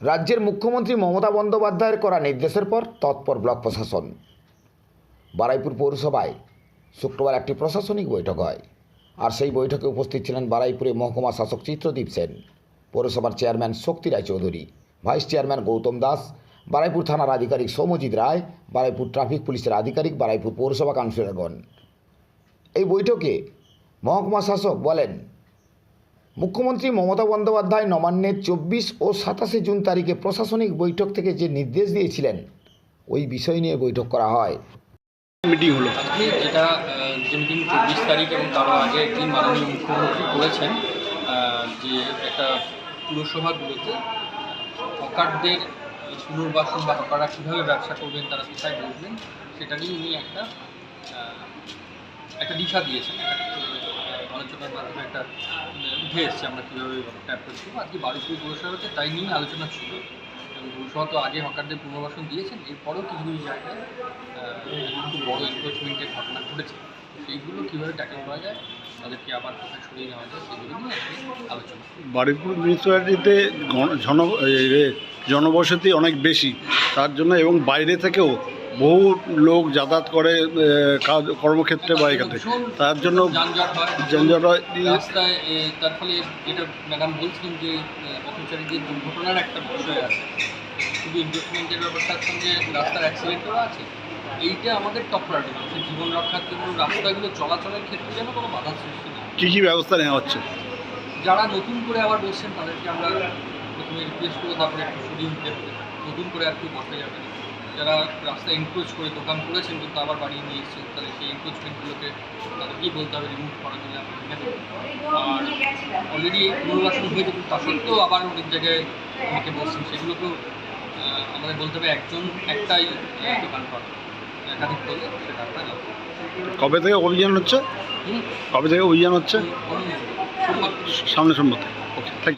রাজ্যের মুখ্যমন্ত্রী মমতা বন্দ্যোপাধ্যায়ের করা নির্দেশের পর তৎপর ব্লক প্রশাসন। বারাইপুর পৌরসভায় শুক্রবার একটি প্রশাসনিক বৈঠক হয়। আর সেই বৈঠকে উপস্থিত ছিলেন বারাইপুরে মহকুমা শাসক চিত্রদীপ সেন, পৌরসভার chairman Shakti Roy Chowdhury, vice chairman Gautam Das, Baruipur থানার আধিকারিক সৌমজিৎ রায়, বারাইপুর ট্রাফিক পুলিশের আধিকারিক, বারাইপুর পৌরসভা কাউন্সিলরগণ। এই বৈঠকে মহকুমা শাসক বলেন মুখ্যমন্ত্রী মমতা বন্দ্যোপাধ্যায় নবান্নের চব্বিশ ও সাতাশে জুন তারিখে প্রশাসনিক বৈঠক থেকে যে নির্দেশ দিয়েছিলেন ওই বিষয় নিয়ে বৈঠক করা হয়। মিটিং হলো। আজকে যেটা আহ, যে মিটিং চব্বিশ তারিখ এবং তারও আগে একদিন মাননীয় মুখ্যমন্ত্রী করেছেন যে একটা পুরসভাগুলোতে হকারদের পুনর্বাসন বা হকাররা কীভাবে ব্যবসা করবেন তারা কোথায় বসবেন সেটা নিয়ে উনি একটা একটা দিশা দিয়েছেন। একটা, আলোচনার মাধ্যমে একটা উঠে এসছে আমরা কীভাবে ব্যাপারটা অ্যাপ্রোচ করব আজকে বারুপুর হচ্ছে, তাই নিয়ে আলোচনা ছিল। এবং পৌরসভা তো আগে হকারদের পুনর্বাসন দিয়েছেন, এরপরেও কিছু কিছু জায়গায় বড় এনক্রোচমেন্টের ঘটনা ঘটেছে। সেইগুলো কীভাবে ট্যাকেল করা যায়, তাদেরকে আবার কোথায় সরিয়ে নেওয়া যায়, সেগুলো নিয়ে আলোচনা। বারুইপুর মিউনিসিপ্যালিটিতে জন জনবসতি অনেক বেশি। তার জন্য এবং বাইরে থেকেও বহু লোক যাতায়াত করে কাজ কর্মক্ষেত্রে বা এখানে তার জন্য যানজট হয় রাস্তায় তার ফলে যেটা ম্যাডাম যে পথচারীদের দুর্ঘটনার একটা বিষয় আছে। শুধু এনক্রোচমেন্টের ব্যাপারটার সঙ্গে রাস্তার অ্যাক্সিডেন্টও আছে। এইটা আমাদের টপ প্রায়োরিটি জীবন রক্ষার জন্য রাস্তাগুলো চলাচলের ক্ষেত্রে যেন কোনো বাধা সৃষ্টি না কী কী ব্যবস্থা নেওয়া হচ্ছে? যারা নতুন করে আবার বসছেন তাদেরকে আমরা প্রথমে রিকোয়েস্ট করে তারপরে একটু সরিয়ে নিতে হবে নতুন করে আর কেউ বসা যাবে না। যারা রাস্তায় এনক্রোচ করে দোকান করেছেন কিন্তু আবার বাড়িয়ে নিয়ে এসেছেন তাহলে সেই এনক্রোচমেন্টগুলোকে তাদেরকেই বলতে হবে রিমুভ করা দিলে আমরা ভেঙে আর অলরেডি পুনর্বাসন হয়েছে কিন্তু তা সত্ত্বেও আবার অনেক জায়গায় অনেকে বসছেন। সেগুলোকেও আমাদের বলতে হবে একজন একটাই দোকান করা। একাধিক করলে সেটা যাব কবে থেকে অভিযান হচ্ছে? কবে থেকে অভিযান হচ্ছে? সামনে থেকে।